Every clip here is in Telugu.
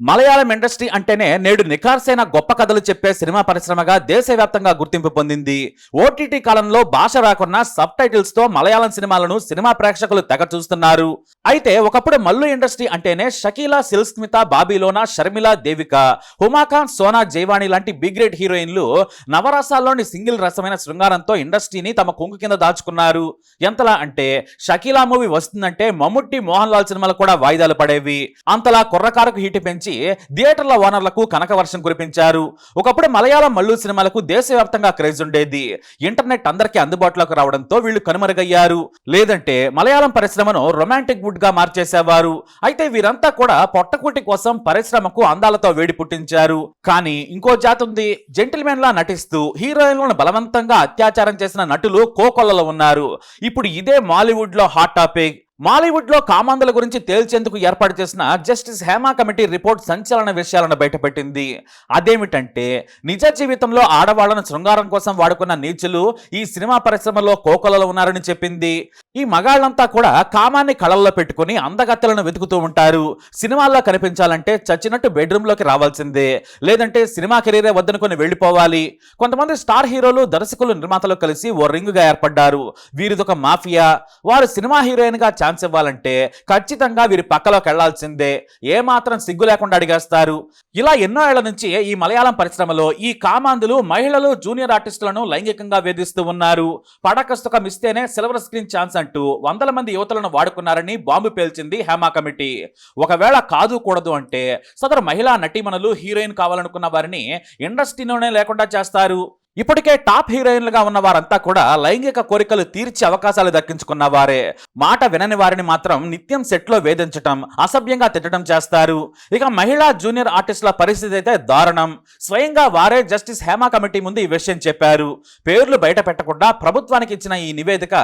మలయాళం ఇండస్ట్రీ అంటేనే నేడు నిఖార్సైన గొప్ప కథలు చెప్పే సినిమా పరిశ్రమగా దేశవ్యాప్తంగా గుర్తింపు పొందింది. ఓటీటీ కాలంలో భాష రాకున్న సబ్ టైటిల్స్తో మలయాళం సినిమాలను సినిమా ప్రేక్షకులు తెగ చూస్తున్నారు. అయితే ఒకప్పుడు మల్లు ఇండస్ట్రీ అంటేనే షకీలా సిల్స్మిత బాబీలోనా షర్మిల దేవిక హుమాఖాన్ సోనా జైవాణి లాంటి బిగ్ గ్రేట్ హీరోయిన్లు నవరసాల్లోని సింగిల్ రసమైన శృంగారంతో ఇండస్ట్రీని తమ కుంకు కింద దాచుకున్నారు. ఎంతలా అంటే షకీలా మూవీ వస్తుందంటే మమ్ముట్టి మోహన్ లాల్ సినిమాలు కూడా వాయిదాలు పడేవి. అంతలా కుర్రకారకు హీట్ పెంచి థియేటర్ల ఓనర్లకు కనక వర్షం కురిపించారు. ఒకప్పుడు మలయాళం మల్లు సినిమాలకు దేశవ్యాప్తంగా క్రేజ్ ఉండేది. ఇంటర్నెట్ అందరికీ అందుబాటులోకి రావడంతో వీళ్ళు కనుమరుగయ్యారు. లేదంటే మలయాళం పరిశ్రమను రొమాంటిక్ వుడ్గా మార్చేసేవారు. అయితే వీరంతా కూడా పొట్టకూటి కోసం పరిశ్రమకు అందాలతో వేడి పుట్టించారు. కానీ ఇంకో జాతి ఉంది. జెంటిల్మెన్ లా నటిస్తూ హీరోయిన్లను బలవంతంగా అత్యాచారం చేసిన నటులు కోకొల్లలో ఉన్నారు. ఇప్పుడు ఇదే మాలీవుడ్లో హాట్ టాపిక్. మాలీవుడ్లో కామాంధుల గురించి తేల్చేందుకు ఏర్పాటు చేసిన జస్టిస్ హేమా కమిటీ రిపోర్ట్ సంచలన విషయాలను బయటపెట్టింది. అదేమిటంటే నిజ జీవితంలో ఆడవాళ్ళను శృంగారం కోసం వాడుకున్న నీచులు ఈ సినిమా పరిశ్రమలో కోకొలలో ఉన్నారని చెప్పింది. ఈ మగాళ్ళంతా కూడా కామాన్ని కళల్లో పెట్టుకుని అందగత్తెలను వెతుకుతూ ఉంటారు. సినిమాల్లో కనిపించాలంటే చచ్చినట్టు బెడ్రూమ్లోకి రావాల్సిందే. లేదంటే సినిమా కెరీరే వద్దనుకొని వెళ్ళిపోవాలి. కొంతమంది స్టార్ హీరోలు దర్శకులు నిర్మాతలు కలిసి ఓ రింగుగా ఏర్పడ్డారు. వీరిదొక మాఫియా. వారు సినిమా హీరోయిన్గా ఛాన్స్ ఇవ్వాలంటే ఖచ్చితంగా వీరి పక్కలోకి వెళ్ళాల్సిందే ఏ మాత్రం సిగ్గు లేకుండా అడిగేస్తారు. ఇలా ఎన్నో ఏళ్ళ నుంచి ఈ మలయాళం పరిశ్రమలో ఈ కామాంధులు మహిళలు జూనియర్ ఆర్టిస్టులను లైంగికంగా వేధిస్తూ ఉన్నారు. పడకస్తుకం ఇస్తేనే సిల్వర్ స్క్రీన్ ఛాన్స్ అంటూ వందల మంది యువతలను వాడుకున్నారని బాంబు పేల్చింది హేమా కమిటీ. ఒకవేళ కాదు కూడదు అంటే సదరు మహిళా నటీమణులు హీరోయిన్ కావాలనుకున్న వారిని ఇండస్ట్రీలోనే లేకుండా చేస్తారు. ఇప్పటికే టాప్ హీరోయిన్లుగా ఉన్న వారంతా కూడా లైంగిక కోరికలు తీర్చే అవకాశాలు దక్కించుకున్న వారే. మాట వినని వారిని మాత్రం నిత్యం సెట్లో వేధించటం అసభ్యంగా తిట్టడం చేస్తారు. ఇక మహిళా జూనియర్ ఆర్టిస్టుల పరిస్థితి అయితే దారుణం. స్వయంగా వారే జస్టిస్ హేమా కమిటీ ముందు ఈ విషయం చెప్పారు. పేర్లు బయట పెట్టకుండా ప్రభుత్వానికి ఇచ్చిన ఈ నివేదిక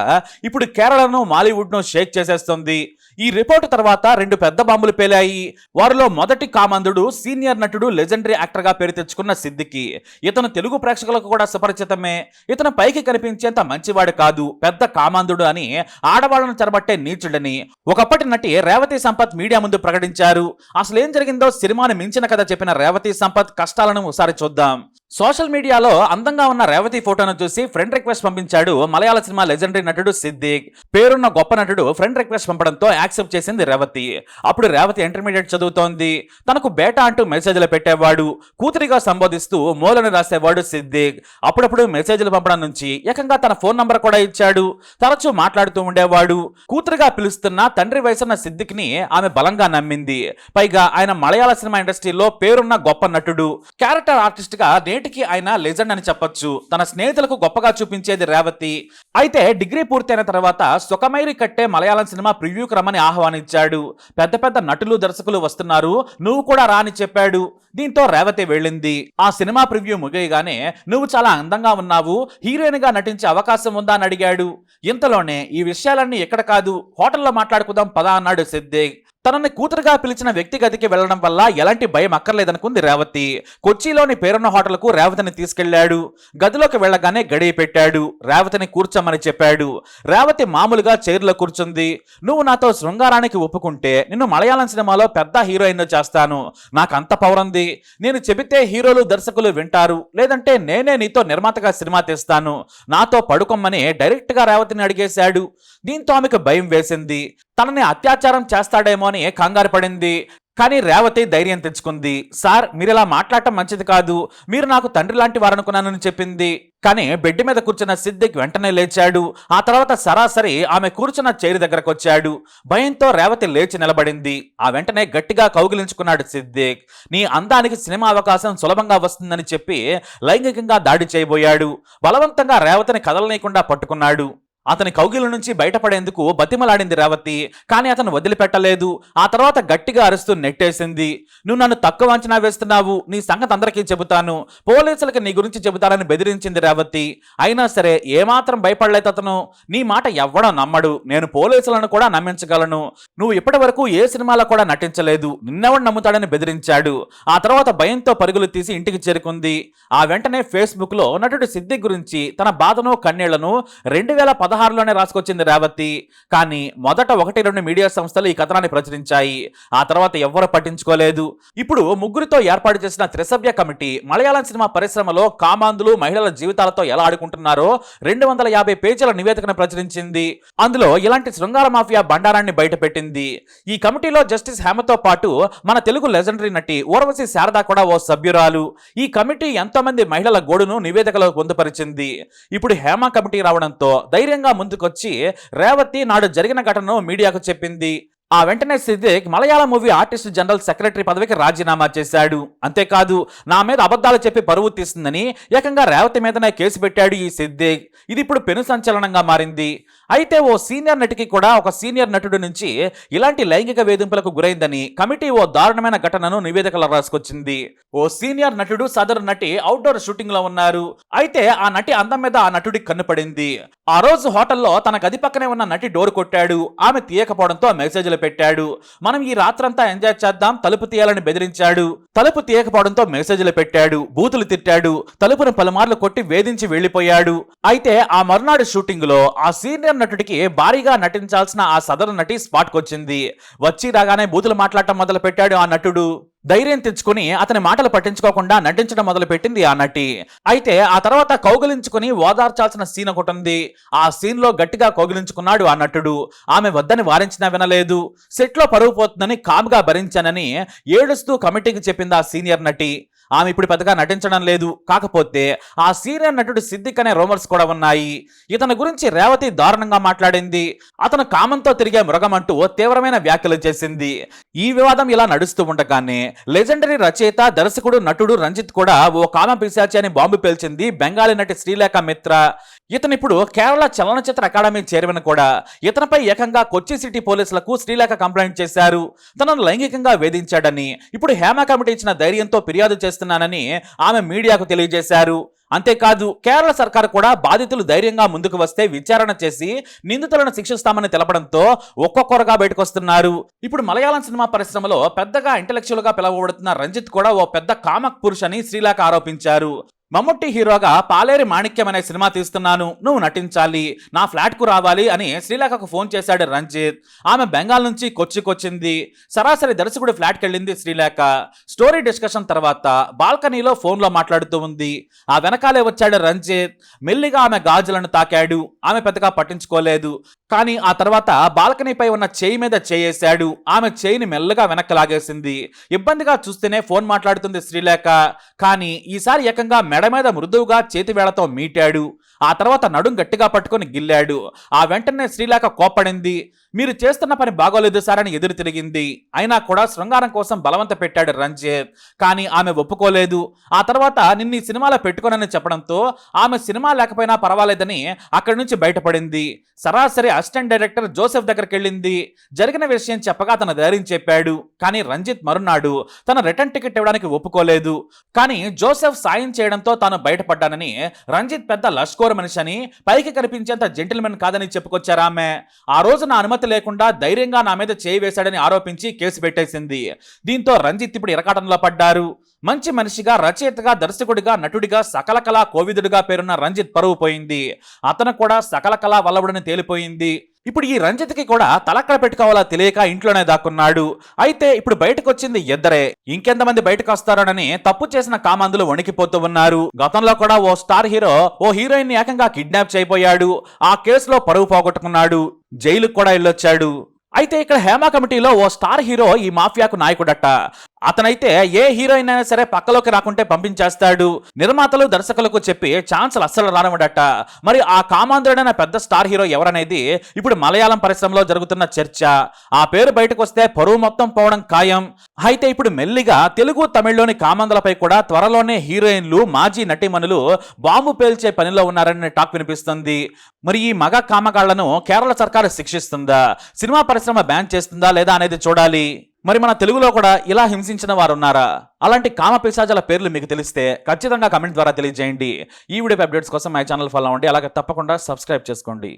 ఇప్పుడు కేరళను మాలీవుడ్ను షేక్ చేసేస్తుంది. ఈ రిపోర్టు తర్వాత రెండు పెద్ద బాంబులు పేలాయి. వారిలో మొదటి కామందుడు సీనియర్ నటుడు లెజెండరీ యాక్టర్గా పేరు తెచ్చుకున్న సిద్దికి. ఇతను తెలుగు ప్రేక్షకులకు కూడా సుపరిచితమే ఇతను పైకి కనిపించేంత మంచివాడు కాదు పెద్ద కామాంధుడు అని ఆడవాళ్ళను చెరబట్టే నీచుడని. ఒకప్పటి నటి రేవతి సంపత్ మీడియా ముందు ప్రకటించారు. అసలు ఏం జరిగిందో సినిమాని మించిన కథ చెప్పిన రేవతి సంపత్ కష్టాలను ఒకసారి చూద్దాం. సోషల్ మీడియాలో అందంగా ఉన్న రేవతి ఫోటోను చూసి ఫ్రెండ్ రిక్వెస్ట్ పంపించాడు మలయాళ సినిమా లెజెండరీ నటుడు సిద్దిక్. పేరున్న గొప్ప నటుడు ఫ్రెండ్ రిక్వెస్ట్ పంపడంతో యాక్సెప్ట్ చేసింది రేవతి. అప్పుడు రేవతి ఇంటర్మీడియట్ చదువుతోంది. తనకు బేటా అంటూ మెసేజ్లు పెట్టేవాడు. కూతురిగా సంబోధిస్తూ మూలను రాసేవాడు సిద్దిక్. అప్పుడప్పుడు మెసేజ్లు పంపడం నుంచి ఏకంగా తన ఫోన్ నంబర్ కూడా ఇచ్చాడు. తరచూ మాట్లాడుతూ ఉండేవాడు. కూతురిగా పిలుస్తున్న తండ్రి వయసున్న సిద్దిక్ని ఆమె బలంగా నమ్మింది. పైగా ఆయన మలయాళ సినిమా ఇండస్ట్రీలో పేరున్న గొప్ప నటుడు. క్యారెక్టర్ ఆర్టిస్ట్గా నేటికి ఆయన లెజెండ్ అని చెప్పొచ్చు. తన స్నేహితులకు గొప్పగా చూపించేది రేవతి. అయితే డిగ్రీ పూర్తయిన తర్వాత సుఖమైరి కట్టే మలయాళం సినిమా ప్రివ్యూకి రమ్మని ఆహ్వానించాడు. పెద్ద పెద్ద నటులు దర్శకులు వస్తున్నారు. నువ్వు కూడా రాని చెప్పాడు. దీంతో రేవతి వెళ్ళింది. ఆ సినిమా ప్రివ్యూ ముగియగానే నువ్వు చాలా అందంగా ఉన్నావు. హీరోయిన్గా నటించే అవకాశం ఉందా? అని అడిగాడు. ఇంతలోనే ఈ విషయాలన్నీ ఎక్కడ కాదు. హోటల్లో మాట్లాడుకుందాం పదా అన్నాడు సిద్దిక్. తనని కూతురుగా పిలిచిన వ్యక్తి గదికి వెళ్ళడం వల్ల ఎలాంటి భయం అక్కర్లేదనుకుంది రేవతి. కొచ్చిలోని పేరున్న హోటల్కు రేవతిని తీసుకెళ్ళాడు. గదిలోకి వెళ్ళగానే గడియ పెట్టాడు. రేవతిని కూర్చోమని చెప్పాడు. రేవతి మామూలుగా చైర్లో కూర్చుంది. నువ్వు నాతో శృంగారానికి ఒప్పుకుంటే నిన్ను మలయాళం సినిమాలో పెద్ద హీరోయిన్ చేస్తాను. నాకు అంత పౌరంది నేను చెబితే హీరోలు దర్శకులు వింటారు. లేదంటే నేనే నీతో నిర్మాతగా సినిమా తీస్తాను. నాతో పడుకోమని డైరెక్ట్గా రేవతిని అడిగేశాడు. దీంతో ఆమెకు భయం వేసింది. తనని అత్యాచారం చేస్తాడేమో అని కంగారు పడింది. కానీ రేవతి ధైర్యం తెచ్చుకుంది. సార్ మీరు ఇలా మాట్లాడటం మంచిది కాదు. మీరు నాకు తండ్రి లాంటి వారనుకున్నానని చెప్పింది. కానీ బెడ్ మీద కూర్చున్న సిద్దిక్ వెంటనే లేచాడు. ఆ తర్వాత సరాసరి ఆమె కూర్చున్న చైర్ దగ్గరకు వచ్చాడు. భయంతో రేవతి లేచి నిలబడింది. ఆ వెంటనే గట్టిగా కౌగిలించుకున్నాడు సిద్దిక్. నీ అందానికి సినిమా అవకాశం సులభంగా వస్తుందని చెప్పి లైంగికంగా దాడి చేయబోయాడు. బలవంతంగా రేవతిని కదలనీయకుండా పట్టుకున్నాడు. అతని కౌగిల నుంచి బయటపడేందుకు బతిమలాడింది రేవతి కానీ అతను వదిలిపెట్టలేదు. ఆ తర్వాత గట్టిగా అరుస్తూ నెట్టేసింది. నువ్వు నన్ను తక్కువ అంచనా వేస్తున్నావు. నీ సంగతి అందరికీ చెబుతాను. పోలీసులకి నీ గురించి చెబుతానని బెదిరించింది రేవతి. అయినా సరే ఏమాత్రం భయపడలేదు అతను. నీ మాట ఎవ్వడం నమ్మడు. నేను పోలీసులను కూడా నమ్మించగలను. నువ్వు ఇప్పటి వరకు ఏ సినిమాలో కూడా నటించలేదు. నిన్నెవడు నమ్ముతాడని బెదిరించాడు. ఆ తర్వాత భయంతో పరుగులు తీసి ఇంటికి చేరుకుంది. ఆ వెంటనే ఫేస్బుక్లో నటుడు సిద్ధి గురించి తన బాధను కన్నీళ్ళను రెండు వేల పదహారులోనే రాసుకొచ్చింది రేవతి. కానీ మొదట ఒకటి రెండు మీడియా సంస్థలు ఈ కథనాన్ని ప్రచురించాయి. ఆ తర్వాత ఎవ్వరూ పట్టించుకోలేదు. ఇప్పుడు ముగ్గురితో ఏర్పాటు చేసిన త్రిసభ్య కమిటీ మలయాళం సినిమా పరిశ్రమలో కామాంధులు మహిళల జీవితాలతో ఎలా ఆడుకుంటున్నారో రెండు వందల యాభై పేజీల నివేదికను ప్రచురించింది. అందులో ఇలాంటి శృంగార మాఫియా బండారాన్ని బయటపెట్టింది. ఈ కమిటీలో జస్టిస్ హేమతో పాటు మన తెలుగు లెజెండరీ నటి ఊర్వశి శారద కూడా ఓ సభ్యురాలు. ఈ కమిటీ ఎంతో మంది మహిళల గోడును నివేదికలో పొందుపరిచింది. ఇప్పుడు హేమ కమిటీ రావడంతో ధైర్యంగా ముందుకొచ్చి రేవతి నాడు జరిగిన ఘటనను మీడియాకు చెప్పింది. ఆ వెంటనే Siddique Malayalam movie artist general secretary పదవికి రాజీనామా చేశాడు. అంతేకాదు నా మీద అబద్ధాలు చెప్పి పరువు తీస్తుందని ఏకంగా రేవతి మీదనే కేసు పెట్టాడు ఈ సిద్దిక్. ఇది ఇప్పుడు పెను సంచలనంగా మారింది. అయితే ఓ సీనియర్ నటికి కూడా ఒక సీనియర్ నటుడి నుంచి ఇలాంటి లైంగిక వేధింపులకు గురైందని కమిటీ ఓ దారుణమైన ఘటనను నివేదికలో రాసుకొచ్చింది. ఓ సీనియర్ నటుడు సదరు నటి అవుట్డోర్ షూటింగ్లో ఉన్నారు. అయితే ఆ నటి అందం మీద ఆ నటుడికి కన్నుపడింది ఆ రోజు హోటల్లో తన గది పక్కనే ఉన్న నటి డోర్ కొట్టాడు. ఆమె తీయకపోవడంతో మెసేజ్లు పెట్టాడు. మనం ఈ రాత్రంతా ఎంజాయ్ చేద్దాం తలుపు తీయాలని బెదిరించాడు. తలుపు తీయకపోవడంతో మెసేజ్లు పెట్టాడు. బూతులు తిట్టాడు. తలుపును పలుమార్లు కొట్టి వేధించి వెళ్ళిపోయాడు అయితే ఆ మర్నాడు షూటింగ్లో ఆ సీనియర్ నటుడికి భారీగా నటించాల్సిన ఆ సదరు నటి స్పాట్ వచ్చింది వచ్చి రాగానే బూతులు మాట్లాడటం మొదలు పెట్టాడు ఆ నటుడు. ధైర్యం తెచ్చుకుని అతని మాటలు పట్టించుకోకుండా నటించడం మొదలుపెట్టింది ఆ నటి. అయితే ఆ తర్వాత కౌగిలించుకుని ఓదార్చాల్సిన సీన్ ఒకటి ఉంది ఆ సీన్లో గట్టిగా కౌగిలించుకున్నాడు ఆ నటుడు. ఆమె వద్దని వారించినా వినలేదు. సెట్లో పరువు పోతుందని కామ్గా భరించానని ఏడుస్తూ కమిటీకి చెప్పింది ఆ సీనియర్ నటి. ఆమె ఇప్పుడు పెద్దగా నటించడం లేదు. కాకపోతే ఆ సీనియర్ నటుడు సిద్దిక్ అనే రూమర్స్ కూడా ఉన్నాయి. ఇతని గురించి రేవతి దారుణంగా మాట్లాడింది. అతను కామంతో తిరిగే మృగం అంటూ తీవ్రమైన వ్యాఖ్యలు చేసింది. ఈ వివాదం ఇలా నడుస్తూ ఉండగానే లెజెండరీ రచయిత దర్శకుడు నటుడు రంజిత్ కూడా ఓ కామ పిశాచి అని బాంబు పేల్చింది బెంగాలీ నటి శ్రీలేఖ మిత్ర. ఇతను ఇప్పుడు కేరళ చలనచిత్ర అకాడమీ చైర్మన్ కూడా. ఇతనిపై ఏకంగా కొచ్చి సిటీ పోలీసులకు శ్రీలేఖ కంప్లైంట్ చేశారు. తనను లైంగికంగా వేధించాడని ఇప్పుడు హేమ కమిటీ ఇచ్చిన ధైర్యంతో ఫిర్యాదు చేస్తున్నానని ఆమె మీడియాకు తెలియజేశారు. అంతేకాదు కేరళ సర్కార్ కూడా బాధితులు ధైర్యంగా ముందుకు వస్తే విచారణ చేసి నిందితులను శిక్షిస్తామని తెలపడంతో ఒక్కొక్కరుగా బయటకొస్తున్నారు. ఇప్పుడు మలయాళం సినిమా పరిశ్రమలో పెద్దగా ఇంటలెక్చువల్గా పిలవబడుతున్న రంజిత్ కూడా ఓ పెద్ద కామక్ పురుష్ అని శ్రీలేఖ ఆరోపించారు. మమ్ముట్టి హీరోగా పాలేరి మాణిక్యం అనే సినిమా తీస్తున్నాను. నువ్వు నటించాలి. నా ఫ్లాట్కు రావాలి అని శ్రీలేఖకు ఫోన్ చేశాడు రంజిత్. ఆమె బెంగాల్ నుంచి కొచ్చికొచ్చింది సరాసరి దర్శకుడి ఫ్లాట్కి వెళ్ళింది శ్రీలేఖ. స్టోరీ డిస్కషన్ తర్వాత బాల్కనీలో ఫోన్లో మాట్లాడుతూ ఉంది. ఆ వెనకాలే వచ్చాడు రంజిత్. మెల్లిగా ఆమె గాజులను తాకాడు. ఆమె పెద్దగా పట్టించుకోలేదు. కానీ ఆ తర్వాత బాల్కనీపై ఉన్న చేయి మీద చేయేశాడు. ఆమె చేయిని మెల్లగా వెనక్కి లాగేసింది. ఇబ్బందిగా చూస్తేనే ఫోన్ మాట్లాడుతుంది శ్రీలేఖ. కానీ ఈసారి ఏకంగా మెడ మీద మృదువుగా చేతివేళ్ళతో మీటాడు. ఆ తర్వాత నడుం గట్టిగా పట్టుకొని గిల్లాడు. ఆ వెంటనే శ్రీలేఖ కోప్పడింది. మీరు చేస్తున్న పని బాగోలేదు సార్ అని ఎదురు తిరిగింది. అయినా కూడా శృంగారం కోసం బలవంత పెట్టాడు రంజిత్ కానీ ఆమె ఒప్పుకోలేదు. ఆ తర్వాత నిన్ను ఈ సినిమాలో పెట్టుకోనని చెప్పడంతో ఆమె సినిమా లేకపోయినా పర్వాలేదని అక్కడి నుంచి బయటపడింది. సరాసరి అసిస్టెంట్ డైరెక్టర్ జోసెఫ్ దగ్గరికి వెళ్ళింది. జరిగిన విషయం చెప్పగా తన ధైర్యం చెప్పాడు. కానీ రంజిత్ మరునాడు తన రిటర్న్ టికెట్ ఇవ్వడానికి ఒప్పుకోలేదు. కానీ జోసెఫ్ సాయం చేయడంతో తాను బయటపడ్డానని రంజిత్ పెద్ద లష్కోర్ మనిషి అని పైకి కనిపించేంత జెంటిల్మెన్ కాదని చెప్పుకొచ్చారామె ఆ రోజు నా అనుమతి లేకుండా ధైర్యంగా నా మీద చేయి వేశాడని ఆరోపించి కేసు పెట్టేసింది. దీంతో రంజిత్ ఇప్పుడు ఇరకాటంలో పడ్డారు. మంచి మనిషిగా రచయితగా దర్శకుడిగా నటుడిగా సకల కళా కోవిదుడిగా పేరున్న రంజిత్ పరువు పోయింది. అతను కూడా సకల కళా వల్లవుడని తేలిపోయింది. ఇప్పుడు ఈ రంజిత్కి కూడా తలక్కడ పెట్టుకోవాలా తెలియక ఇంట్లోనే దాక్కున్నాడు. అయితే ఇప్పుడు బయటకు వచ్చింది ఇద్దరే ఇంకెంతమంది బయటకు వస్తారోనని తప్పు చేసిన కామాందులు వణికిపోతూ ఉన్నారు. గతంలో కూడా ఓ స్టార్ హీరో ఓ హీరోయిన్ని ఏకంగా కిడ్నాప్ చేయబోయాడు. ఆ కేసులో పరువు పోగొట్టుకున్నాడు. జైలుకు కూడా వెళ్ళొచ్చాడు అయితే ఇక్కడ హేమ కమిటీలో ఓ స్టార్ హీరో ఈ మాఫియాకు నాయకుడట. అతనైతే ఏ హీరోయిన్ అయినా సరే పక్కలోకి రాకుంటే పంపించేస్తాడు. నిర్మాతలు దర్శకులకు చెప్పి ఛాన్సులు అస్సలు రానివ్వడట. మరి ఆ కామాంధ్రుడైన పెద్ద స్టార్ హీరో ఎవరనేది ఇప్పుడు మలయాళం పరిశ్రమలో జరుగుతున్న చర్చ. ఆ పేరు బయటకు వస్తే పరువు మొత్తం పోవడం ఖాయం. అయితే ఇప్పుడు మెల్లిగా తెలుగు తమిళ్ళోని కామందులపై కూడా త్వరలోనే హీరోయిన్లు మాజీ నటీమణులు బాంబు పేల్చే పనిలో ఉన్నారనే టాక్ వినిపిస్తుంది. మరి ఈ మగ కామగాళ్ళను కేరళ సర్కారు శిక్షిస్తుందా? సినిమా పరిశ్రమ బ్యాన్ చేస్తుందా లేదా అనేది చూడాలి. మరి మన తెలుగులో కూడా ఇలా హింసించిన వారు ఉన్నారా అలాంటి కామ పిశాచాల పేర్లు మీకు తెలిస్తే ఖచ్చితంగా కమెంట్ ద్వారా తెలియజేయండి. ఈ వీడియో అప్డేట్స్ కోసం మై ఛానల్ ఫాలో అవ్వండి. అలాగే తప్పకుండా సబ్స్క్రైబ్ చేసుకోండి.